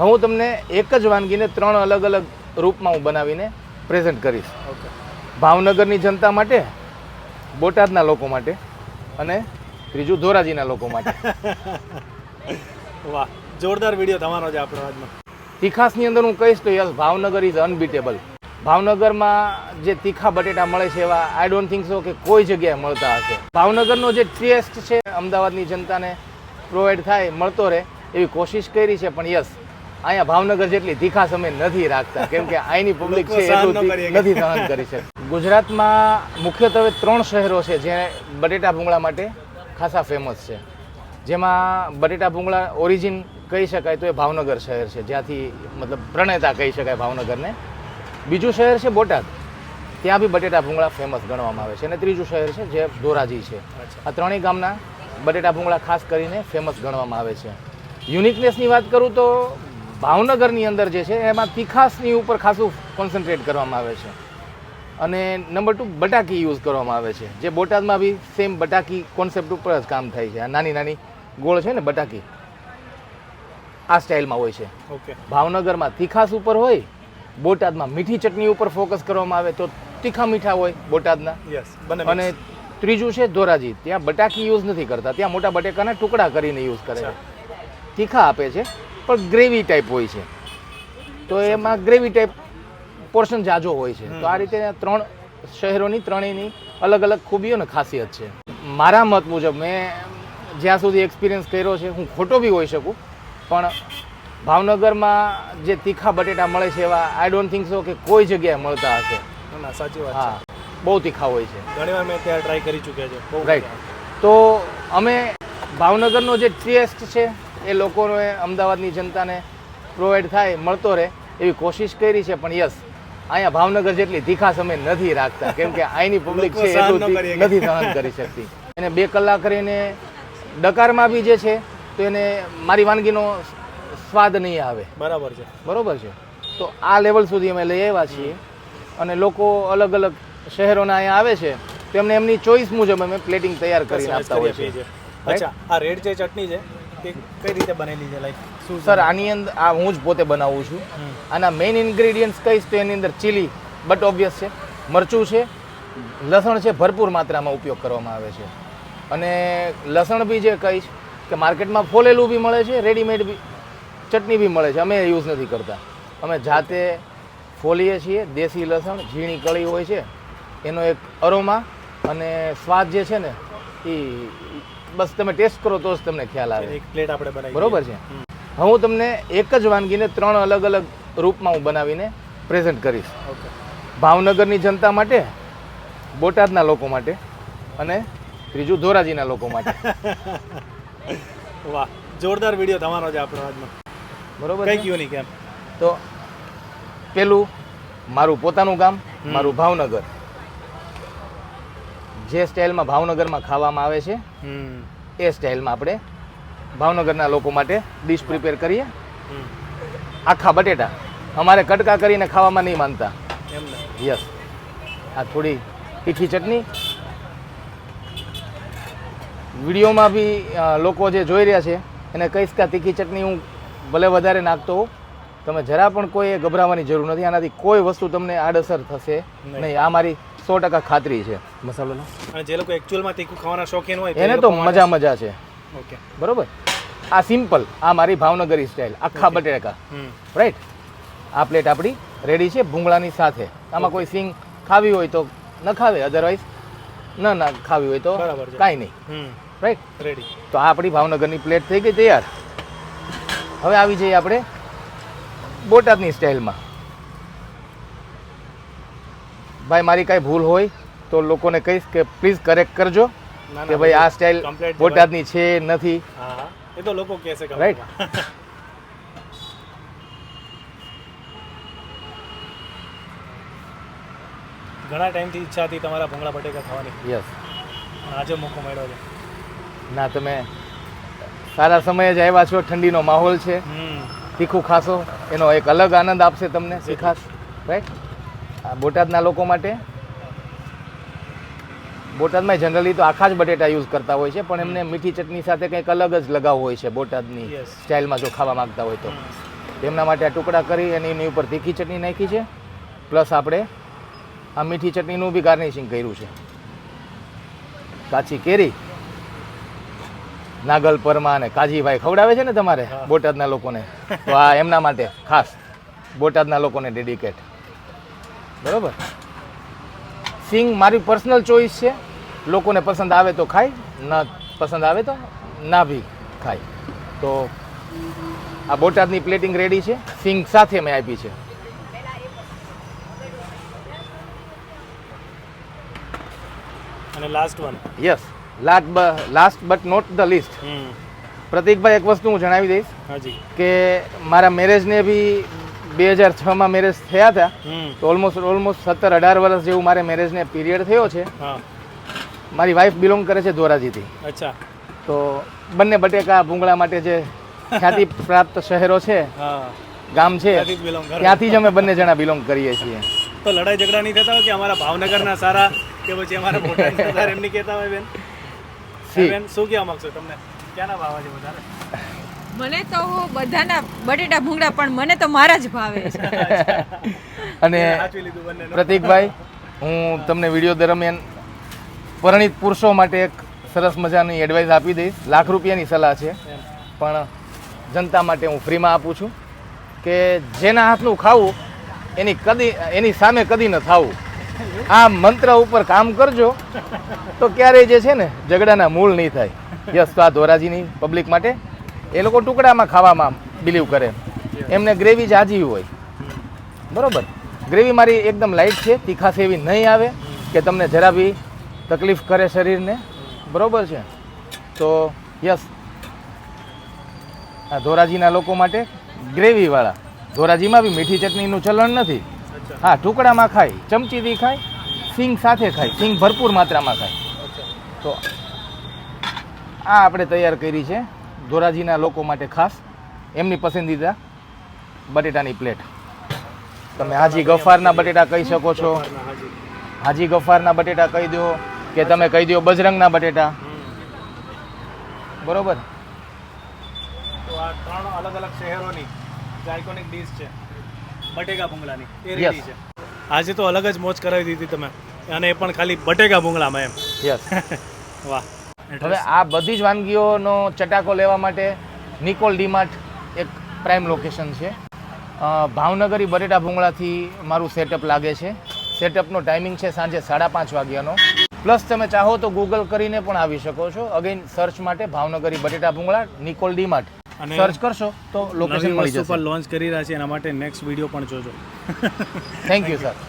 હું તમને એક જ વાનગીને ત્રણ અલગ અલગ રૂપમાં હું બનાવીને પ્રેઝન્ટ કરીશ. ઓકે. ભાવનગરની જનતા માટે બોટાદના લોકો માટે અને ત્રીજું ધોરાજીના લોકો માટે. વાહ જોરદાર વીડિયો તમારો છે આપણો આજનો તીખાસની અંદર હું કહીશ તો યસ ભાવનગર ઇઝ અનબીટેબલ ભાવનગરમાં જે તીખા બટેટા મળે છે એવા આઈ ડોન્ટ થિંક સો કે કોઈ જગ્યાએ મળતા હશે. ભાવનગરનો જે ટેસ્ટ છે અમદાવાદની જનતાને પ્રોવાઈડ થાય મળતો રહે એવી કોશિશ કરી છે પણ યસ અહીંયા ભાવનગર જેટલી તીખાસ અમે નથી રાખતા. કેમ કે અહીંની પબ્લિક છે એટલું. નથી સહન કરી શકે. ગુજરાતમાં મુખ્યત્વે ત્રણ શહેરો છે જે બટેટા ભૂંગળા માટે ખાસા ફેમસ છે. જેમાં બટેટા ભૂંગળા ઓરિજિન કહી શકાય તો એ ભાવનગર શહેર છે જ્યાંથી મતલબ પ્રણેતા કહી શકાય ભાવનગરને. બીજું શહેર છે બોટાદ. ત્યાં બી બટેટા ભૂંગળા ફેમસ ગણવામાં આવે છે. અને ત્રીજું શહેર છે જે ધોરાજી છે. આ ત્રણેય ગામના બટેટા ભૂંગળા ખાસ કરીને ફેમસ ગણવામાં આવે છે. યુનિકનેસની વાત કરું તો ભાવનગરની અંદર જે છે એમાં તીખાસની ઉપર ખાસું કોન્સન્ટ્રેટ કરવામાં આવે છે. અને નંબર ટુ બટાકી યુઝ કરવામાં આવે છે. જે બોટાદમાં બી સેમ બટાકી કોન્સેપ્ટ ઉપર જ કામ થાય છે. આ નાની નાની ગોળ છે ને બટાકી આ સ્ટાઇલમાં હોય છે. ઓકે ભાવનગરમાં તીખાસ ઉપર હોય બોટાદમાં મીઠી ચટણી ઉપર ફોકસ કરવામાં આવે તો તીખા મીઠા હોય બોટાદના. યસ બને અને ત્રીજું છે ધોરાજી. ત્યાં બટાકી યુઝ નથી કરતા. ત્યાં મોટા બટેકાના ટુકડા કરીને યુઝ કરે છે. તીખા આપે છે પણ ગ્રેવી ટાઈપ હોય છે. તો એમાં ગ્રેવી ટાઈપ પોર્શન જાજો હોય છે. તો આ રીતે ત્રણ શહેરોની ત્રણેયની અલગ અલગ ખૂબીઓ ને ખાસિયત છે. મારા મત મુજબ મેં જ્યાં સુધી એક્સપિરિયન્સ કર્યો છે હું ખોટો બી હોઈ શકું પણ ભાવનગરમાં જે તીખા બટેટા મળે છે એવા આઈ ડોન્ટ થિંક સો કે કોઈ જગ્યાએ મળતા હશે. ના, સાચી વાત હા બહુ તીખા હોય છે. ઘણીવાર ઘણી વાર મેં ત્યાં ટ્રાય કરી ચૂક્યા છે. રાઈટ તો અમે ભાવનગરનો જે ટેસ્ટ છે એ લોકોને અમદાવાદની જનતાને પ્રોવાઈડ થાય મળતો રહે એવી કોશિશ કરી છે. પણ યસ અહીંયા ભાવનગર જેટલી તીખાસ અમે નથી રાખતા. કેમ કે અહીંની પબ્લિક છે એટલું. નથી સહન કરી શકતી. એને બે કલાક રહીને ડકારમાં બી જે છે તો એને મારી વાનગીનો સ્વાદ નહીં આવે. બરાબર છે. બરોબર છે? તો આ લેવલ સુધી અમે લઈ આવ્યા છીએ. અને લોકો અલગ અલગ શહેરોના અહીંયા આવે છે તો એમને એમની ચોઈસ મુજબ અમે પ્લેટિંગ તૈયાર કરીને આપતા હોઈએ છીએ. અચ્છા આ રેડ જે ચટણી છે? તે કઈ રીતે બનેલી છે લાઈક શું સર આની અંદર આ હું જ પોતે બનાવું છું. આના મેઇન ઇન્ગ્રેડિયન્ટ્સ કહીશ તો એની અંદર ચીલી બટ ઓબ્વિયસ છે મરચું છે લસણ છે ભરપૂર માત્રામાં ઉપયોગ કરવામાં આવે છે. અને લસણ બી જે કહીશ કે માર્કેટમાં ફોલેલું બી મળે છે રેડીમેડ બી ચટણી બી મળે છે અમે યુઝ નથી કરતા. અમે જાતે ફોલીએ છીએ દેશી લસણ ઝીણી કળી હોય છે એનો એક અરોમા અને સ્વાદ જે છે ને એ બસ તમે ટેસ્ટ કરો તો જ તમને ખ્યાલ આવે. એક પ્લેટ આપણે બનાવી બરોબર છે. હું તમને એક જ વાનગીને ત્રણ અલગ અલગ રૂપમાં હું બનાવીને પ્રેઝન્ટ કરીશ. ભાવનગરની જનતા માટે બોટાદના લોકો માટે અને ત્રીજું ધોરાજીના લોકો માટે. વાહ જોરદાર વીડિયો તમારો છે આપણો આજનો. બરોબર કઈ છે? નહીં કેમ? તો પેલું મારું પોતાનું ગામ મારું ભાવનગર. જે સ્ટાઇલમાં ભાવનગરમાં ખાવામાં આવે છે એ સ્ટાઇલમાં આપણે ભાવનગરના લોકો માટે ડીશ પ્રિપેર કરીએ. આખા બટેટા. અમારે કટકા કરીને ખાવામાં નહીં માનતા. યસ આ થોડી તીખી ચટણી. વિડીયોમાં બી લોકો જે જોઈ રહ્યા છે એને કહીશ કે આ તીખી ચટણી હું ભલે વધારે નાખતો હોઉં તમે જરા પણ કોઈ ગભરાવાની જરૂર નથી. આનાથી કોઈ વસ્તુ તમને આડઅસર થશે નહીં. આ મારી સો ટકા ખાતરી છે. મસાલોનો? અને જે લોકો એકચ્યુઅલમાં તીખું ખાવાના શોખીન હોય એને તો મજા મજા છે. ઓકે. બરોબર? આ સિમ્પલ આ મારી ભાવનગરી સ્ટાઇલ આખા બટેકા. રાઈટ આ પ્લેટ આપણી રેડી છે ભૂંગળાની સાથે. આમાં કોઈ સિંગ ખાવી હોય તો ન ખાવે. અધરવાઇઝ ન ના ખાવી હોય તો બરાબર કાંઈ નહીં. રાઈટ રેડી તો આ આપણી ભાવનગરની પ્લેટ થઈ ગઈ તૈયાર. હવે આવી જઈએ આપણે બોટાદની સ્ટાઇલમાં. ભાઈ મારી કાંઈ ભૂલ હોય તો લોકોને કહીશ કે પ્લીઝ કરેક્ટ કરજો ના કે ભાઈ આ સ્ટાઇલ બોટાદની છે નથી. એ તો લોકો કહેશે રાઈટ. ઘણા ટાઈમથી ઈચ્છા હતી તમારા ભૂંગળા બટેકા ખાવાની. યસ આજે મોકો મળ્યો છે. ના તમે સારા સમયે જ આવ્યા છો ઠંડીનો માહોલ છે. તીખું ખાશો એનો એક અલગ આનંદ આપશે તમને તીખાસ રાઈટ આ બોટાદના લોકો માટે બોટાદમાં જનરલી તો આખા જ બટેટા યુઝ કરતા હોય છે પણ એમને મીઠી ચટણી સાથે કંઈક અલગ જ લગાવ હોય છે બોટાદની સ્ટાઇલમાં જો ખાવા માંગતા હોય તો. તેમના માટે આ ટુકડા કરી અને એની ઉપર તીખી ચટણી નાખી છે પ્લસ આપણે આ મીઠી ચટણીનું બી ગાર્નિશિંગ કર્યું છે. કાચી કેરી. નાગલ પરમા અને કાજીભાઈ ખવડાવે છે ને તમારે બોટાદના લોકોને તો આ એમના માટે ખાસ બોટાદના લોકોને ડેડિકેટ બરાબર? સિંગ મારી પર્સનલ ચોઈસ છે. લોકોને પસંદ આવે તો ખાય ના પસંદ આવે તો ના બી ખાય. તો આ બોટાદની પ્લેટિંગ રેડી છે. સિંગ સાથે મેં આપી છે. અને last one yes last last but not the least પ્રતિકભાઈ એક વસ્તુ હું જણાવી દઈશ કે મારા મેરેજને બી બે હજાર છમાં મેરેજ થયા હતા તો ઓલમોસ્ટ ઓલમોસ્ટ સત્તર અઢાર વર્ષ જેવું મારે મેરેજને પીરિયડ થયો છે. મારી વાઈફ બિલોંગ કરે છે ધોરાજીથી. અચ્છા. તો બંને બટેકા ભૂંગળા માટે જે ખ્યાતિ પ્રાપ્ત શહેરો છે ગામ છે ત્યાંથી જ અમે બંને જણા બિલોંગ કરીએ છીએ. તો લડાઈ ઝઘડા નહીં થતા હોય કે અમારા ભાવનગરના સારા કે પછી અમારા બોટાદના સારા એમ નહીં કહેતા હોય બેન? બેન શું કહેવા માંગશો તમને? ક્યાંના ભાવ છે વધારે? મને તો બધાના બટેટા ભૂંગળા પણ મને તો મારા જ ભાવે છે. અને સાચવી લીધું બંને પ્રતિકભાઈ હું તમને વીડિયો દરમિયાન પરણિત પુરુષો માટે એક સરસ મજાની એડવાઇસ આપી દઈશ. લાખ રૂપિયાની સલાહ છે. પણ જનતા માટે હું ફ્રીમાં આપું છું કે જેના હાથનું ખાવું એની કદી એની સામે કદી ન થાવું. આ મંત્ર ઉપર કામ કરજો. તો ક્યારેય જે છે ને, ઝઘડાના મૂળ નહીં થાય. યસ, તો આ ધોરાજીની પબ્લિક માટે એ લોકો ટુકડામાં ખાવામાં બિલીવ કરે. એમને ગ્રેવી જાજી હોય. બરોબર? ગ્રેવી મારી એકદમ લાઇટ છે તીખાશ એવી નહીં આવે કે તમને જરા બી તકલીફ કરે શરીરને. બરોબર છે? તો યસ. આ ધોરાજીના લોકો માટે ગ્રેવીવાળા ધોરાજીમાં બી મીઠી ચટણીનું ચલણ નથી. હા ટુકડામાં ખાય, ચમચીથી ખાય, સિંગ સાથે ખાય, સિંગ ભરપૂર માત્રામાં ખાય. તો આ આપણે તૈયાર કરી છે ધોરાજીના લોકો માટે ખાસ, એમની પસંદીદા બટેટાની પ્લેટ. તમે હાજી ગફારના બટેટા કહી શકો છો. હાજી ગફારના બટેટા કહી દો કે તમે કહી દો બજરંગના બટેટા. બરોબર? તો આ ત્રણ અલગ અલગ શહેરોની આઇકોનિક ડીશ છે. બટેકા ભૂંગળાની. એ. રેડી છે. આજે તો અલગ જ મોજ કરાવી દીધી તમે. અને એ પણ ખાલી બટેકા ભૂંગળામાં એમ. યસ વાહ. હવે આ બધી જ વાનગીઓનો ચટાકો લેવા માટે નિકોલ ડીમાર્ટ એક પ્રાઇમ લોકેશન છે. ભાવનગરી બટેટા ભૂંગળાથી મારું સેટઅપ લાગે છે. સેટઅપનો ટાઈમિંગ છે સાંજે સાડા પાંચ વાગ્યાનો. પ્લસ તમે ચાહો તો ગૂગલ કરીને પણ આવી શકો છો. અગેન સર્ચ માટે ભાવનગરી બટેટા ભૂંગળા નિકોલ ડીમાર્ટ અને સર્ચ કરશો તો લોકેશન મળી જશે. પર લોન્ચ કરી રહ્યા છે એના માટે નેક્સ્ટ વીડિયો પણ જોજો. Thank you sir